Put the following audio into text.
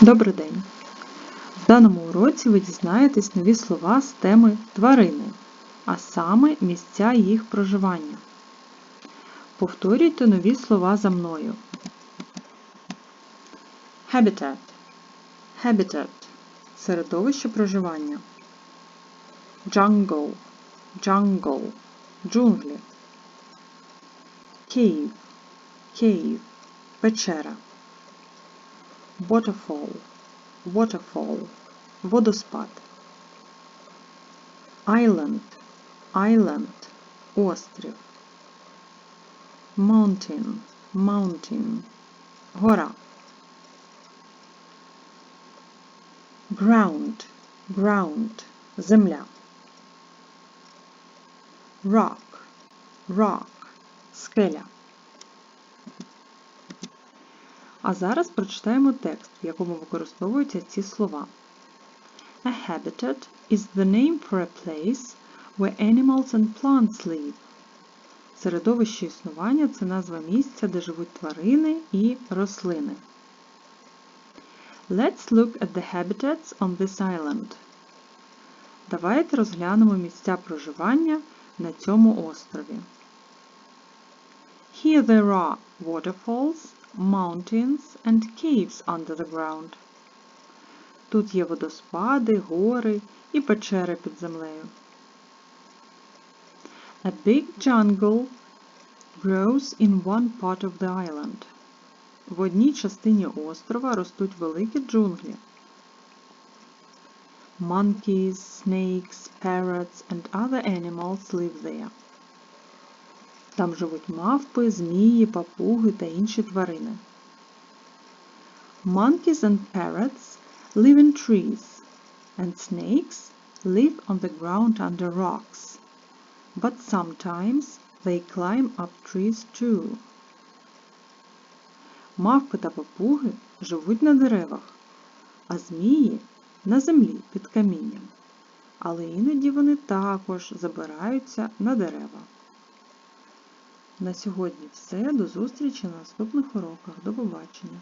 Добрий день! В даному уроці ви дізнаєтесь нові слова з теми тварини, а саме місця їх проживання. Повторюйте нові слова за мною. Habitat Habitat – середовище проживання. Jungle Jungle – джунглі. Cave Cave – печера. Waterfall Waterfall – водоспад. Island Island – острів. Mountain Mountain – гора. Ground Ground – земля. Rock Rock – скеля. А зараз прочитаємо текст, в якому використовуються ці слова. A habitat is the name for a place where animals and plants live. Середовище існування це назва місця, де живуть тварини і рослини. Let's look at the habitats on this island. Давайте розглянемо місця проживання на цьому острові. Here there are waterfalls, mountains and caves under the ground. Тут є водоспади, гори і печери під землею. A big jungle grows in one part of the island. В одній частині острова ростуть великі джунглі. Monkeys, snakes, parrots and other animals live there. Там живуть мавпи, змії, папуги та інші тварини. Monkeys and parrots live in trees, and snakes live on the ground under rocks. But sometimes they climb up trees too. Мавпи та папуги живуть на деревах, а змії на землі під камінням. Але іноді вони також забираються на дерева. На сьогодні все. До зустрічі на наступних уроках. До побачення!